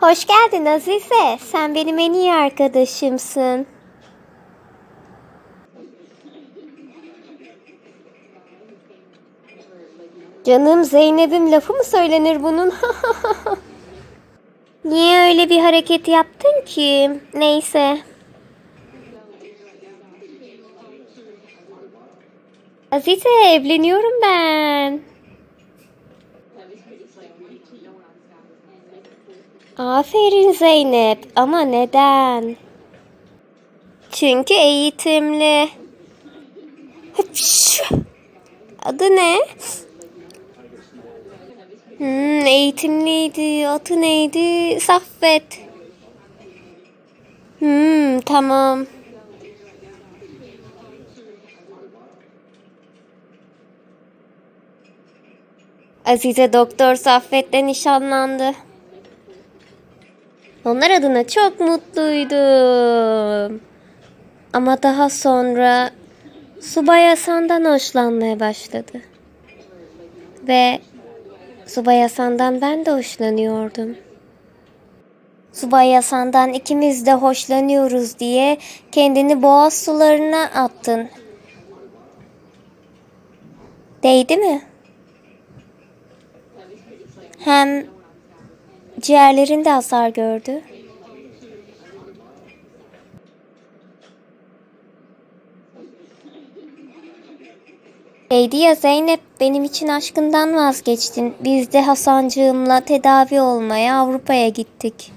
Hoş geldin Azize. Sen benim en iyi arkadaşımsın. Canım Zeynep'im lafı mı söylenir bunun? Niye öyle bir hareket yaptın ki? Neyse. Azize evleniyorum ben. Aferin Zeynep ama neden? Çünkü eğitimli. Adı ne? Hmm, eğitimliydi. Adı neydi? Saffet. Hmm, tamam. Azize Doktor Saffet'le nişanlandı. Onlar adına çok mutluydum. Ama daha sonra Subay Hasan'dan hoşlanmaya başladı. Ve Subay Hasan'dan ben de hoşlanıyordum. Subay Hasan'dan ikimiz de hoşlanıyoruz diye kendini boğaz sularına attın. Değdi mi? Hem ciğerlerin de hasar gördü. Değdi ya Zeynep benim için aşkından vazgeçtin. Biz de Hasancığımla tedavi olmaya Avrupa'ya gittik.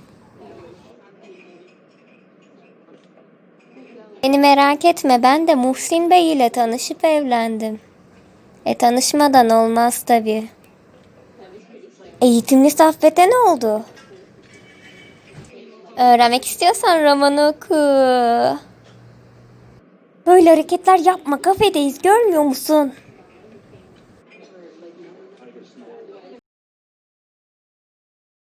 Beni merak etme ben de Muhsin Bey ile tanışıp evlendim. E tanışmadan olmaz tabii. Eğitimli Saffet'e ne oldu? Öğrenmek istiyorsan romanı oku. Böyle hareketler yapma kafedeyiz görmüyor musun?